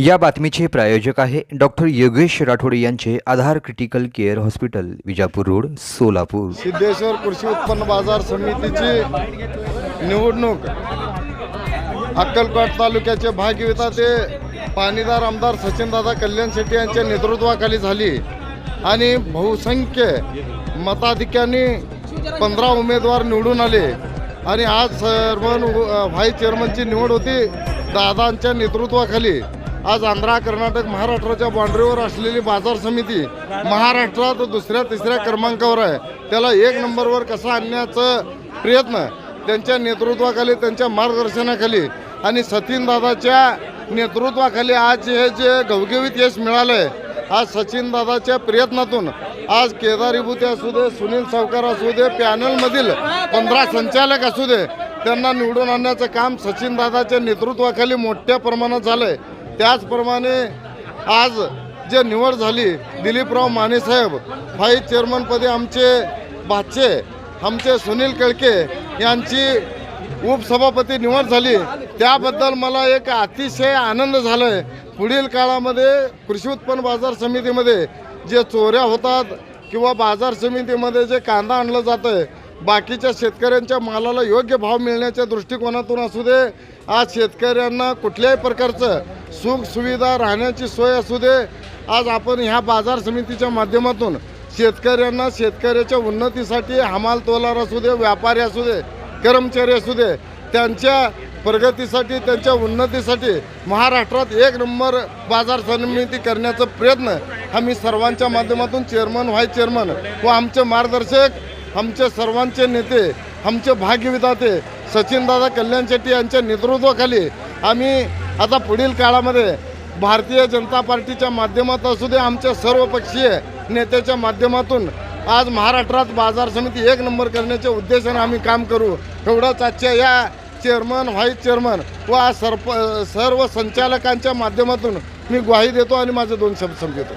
या बातमीचे प्रायोजक आहे डॉक्टर योगेश राठोड यांचे Aadhar critical care hospital Vijapur road Solapur. Siddheshwar कृषी उत्पन्न बाजार समितीची निवडणूक. अक्कलकोट तालुक्याचे भागविता ते पाणीदार आमदार सचिनदादा कल्याण शेट्टी यांच्या नेतृत्वाखाली झाली. आणि बहुसंख्य मताधिक्याने पंधरा उमेदवार निवडून आले. आणि आज चेअरमन व्हाईस चेअरमनची निवड होती दादांच्या नेतृत्वाखाली. आज आंध्रा कर्नाटक महाराष्ट्राच्या बाँड्रीवर असलेली बाजार समिती महाराष्ट्रात दुसऱ्या तिसऱ्या क्रमांकावर आहे. त्याला एक नंबरवर कसा आणण्याचं प्रयत्न त्यांच्या नेतृत्वाखाली त्यांच्या मार्गदर्शनाखाली आणि सचिनदादाच्या नेतृत्वाखाली आज हे जे घवघवीत यश मिळालं आहे आज सचिन दादाच्या प्रयत्नातून आज केदारीभूते असू दे सुनील सावकार असू दे पॅनलमधील पंधरा संचालक असू दे त्यांना निवडून आणण्याचं काम सचिन दादाच्या नेतृत्वाखाली मोठ्या प्रमाणात झालं आहे त्याचप्रमाणे आज जे निवड झाली दिलीपराव मानेसाहेब व्हाईस चेअरमनपदी आमचे बाचे आमचे सुनील केळके यांची उपसभापती निवड झाली. त्याबद्दल मला एक अतिशय आनंद झाला आहे पुढील काळामध्ये कृषी उत्पन्न बाजार समितीमध्ये जे चोऱ्या होतात किंवा बाजार समितीमध्ये जे कांदा आणलं जातं आहे बाकीच्या शेतकऱ्यांच्या मालाला योग्य भाव मिळण्याच्या दृष्टिकोनातून असू दे आज शेतकऱ्यांना कुठल्याही प्रकारचं सुख सुविधा राहण्याची सोय असू दे आज आपण ह्या बाजार समितीच्या माध्यमातून शेतकऱ्यांना शेतकऱ्याच्या उन्नतीसाठी हमाल तोलार असू दे व्यापारी असू दे कर्मचारी असू दे त्यांच्या प्रगतीसाठी त्यांच्या उन्नतीसाठी महाराष्ट्रात एक नंबर बाजार समिती करण्याचा प्रयत्न आम्ही सर्वांच्या माध्यमातून चेअरमन व्हाईस चेअरमन व आमचे मार्गदर्शक आमचे सर्वांचे नेते आमचे भाग्यविधाते सचिनदादा कल्याण शेट्टी यांच्या नेतृत्वाखाली आम्ही आता पुढील काळामध्ये भारतीय जनता पार्टीच्या माध्यमात असू दे आमच्या सर्वपक्षीय नेत्याच्या माध्यमातून आज महाराष्ट्रात बाजार समिती एक नंबर करण्याच्या उद्देशाने आम्ही काम करू. एवढंच आजच्या या चेअरमन व्हाईस चेअरमन व आज सरप सर्व संचालकांच्या माध्यमातून मी ग्वाही देतो आणि माझे दोन शब्द समजतो